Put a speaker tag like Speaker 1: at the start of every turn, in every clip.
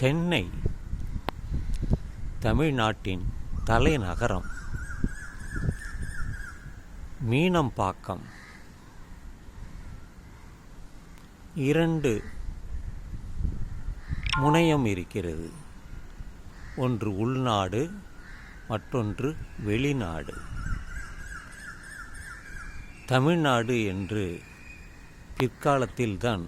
Speaker 1: சென்னை தமிழ்நாட்டின் தலைநகரம் மீனம்பாக்கம். இரண்டு முனையம் இருக்கிறது. ஒன்று உள்நாடு மற்றொன்று வெளிநாடு. தமிழ்நாடு என்று பிற்காலத்தில்தான்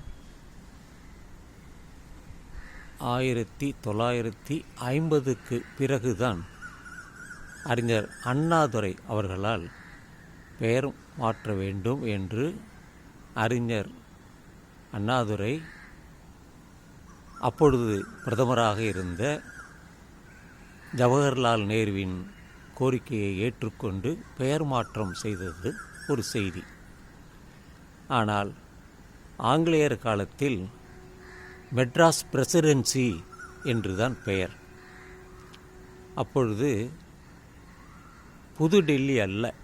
Speaker 1: ஆயிரத்தி தொள்ளாயிரத்தி ஐம்பதுக்கு பிறகுதான் அறிஞர் அண்ணாதுரை அவர்களால் பெயர் மாற்ற வேண்டும் என்று அறிஞர் அண்ணாதுரை அப்பொழுது பிரதமராக இருந்த ஜவஹர்லால் நேருவின் கோரிக்கையை ஏற்றுக்கொண்டு பெயர் மாற்றம் செய்தது ஒரு செய்தி. ஆனால் ஆங்கிலேயர் காலத்தில் மெட்ராஸ் பிரசிடென்சி என்றுதான் பெயர். அப்பொழுது புது டெல்லி அல்ல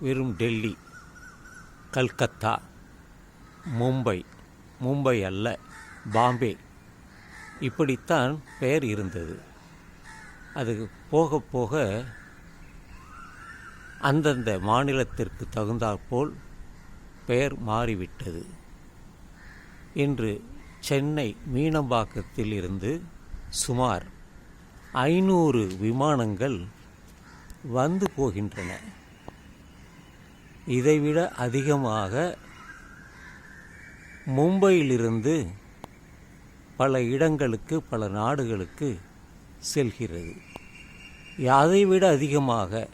Speaker 1: வெறும் டெல்லி கல்கத்தா மும்பை மும்பை அல்ல பாம்பே. இப்படித்தான் பெயர் இருந்தது. அது போக போக அந்தந்த மாநிலத்திற்கு தகுந்தாற்போல் பெயர் மாறிவிட்டது இன்று சென்னை மீனம்பாக்கத்தில் இருந்து சுமார் ஐநூறு விமானங்கள் வந்து போகின்றன. இதைவிட அதிகமாக மும்பையிலிருந்து பல இடங்களுக்கு பல நாடுகளுக்கு செல்கிறது. அதைவிட அதிகமாக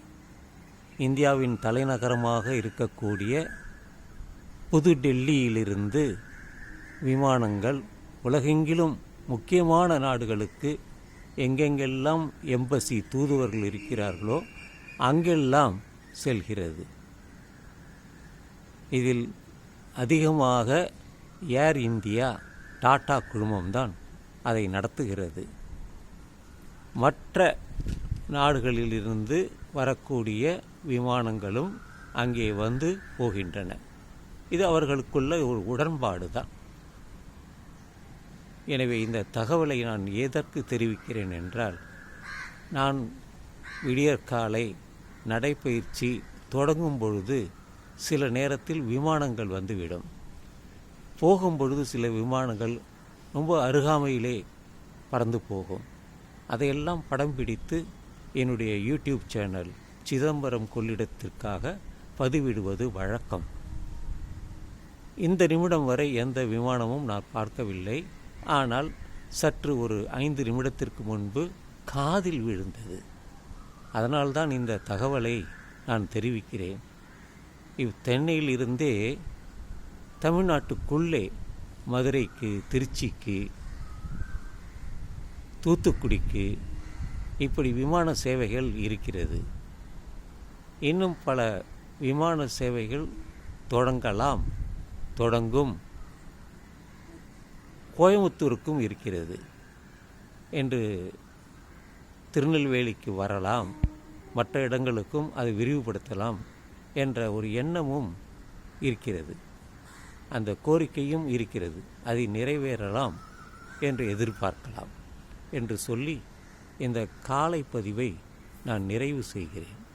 Speaker 1: இந்தியாவின் தலைநகரமாக இருக்கக்கூடிய புதுடெல்லியிலிருந்து விமானங்கள் உலகெங்கிலும் முக்கியமான நாடுகளுக்கு எங்கெங்கெல்லாம் எம்பசி தூதுவர்கள் இருக்கிறார்களோ அங்கெல்லாம் செல்கிறது. இதில் அதிகமாக ஏர் இந்தியா டாடா குழுமம்தான் அதை நடத்துகிறது. மற்ற நாடுகளிலிருந்து வரக்கூடிய விமானங்களும் அங்கே வந்து போகின்றன. இது அவர்களுக்குள்ள ஒரு உடன்பாடு தான் எனவே இந்த தகவலை நான் எதற்கு தெரிவிக்கிறேன் என்றால் நான் விடியற்காலை நடைப்பயிற்சி தொடங்கும் பொழுது சில நேரத்தில் விமானங்கள் வந்துவிடும். போகும்பொழுது சில விமானங்கள் ரொம்ப அருகாமையிலே பறந்து போகும். அதையெல்லாம் படம் பிடித்து என்னுடைய யூடியூப் சேனல் சிதம்பரம் கொள்ளிடத்திற்காக பதிவிடுவது வழக்கம். இந்த நிமிடம் வரை எந்த விமானமும் நான் பார்க்கவில்லை. ஆனால் சற்று ஒரு ஐந்து நிமிடத்திற்கு முன்பு காதில் விழுந்தது. அதனால்தான் இந்த தகவலை நான் தெரிவிக்கிறேன். இவ் தென்னையில் இருந்தே தமிழ்நாட்டுக்குள்ளே மதுரைக்கு திருச்சிக்கு தூத்துக்குடிக்கு இப்படி விமான சேவைகள் இருக்கிறது. இன்னும் பல விமான சேவைகள் தொடங்கலாம் தொடங்கும். கோயமுத்தூருக்கும் இருக்கிறது என்று திருநெல்வேலிக்கு வரலாம். மற்ற இடங்களுக்கும் அதை விரிவுபடுத்தலாம் என்ற ஒரு எண்ணமும் இருக்கிறது. அந்த கோரிக்கையும் இருக்கிறது. அதை நிறைவேறலாம் என்று எதிர்பார்க்கலாம் என்று சொல்லி இந்த காலை பதிவை நான் நிறைவு செய்கிறேன்.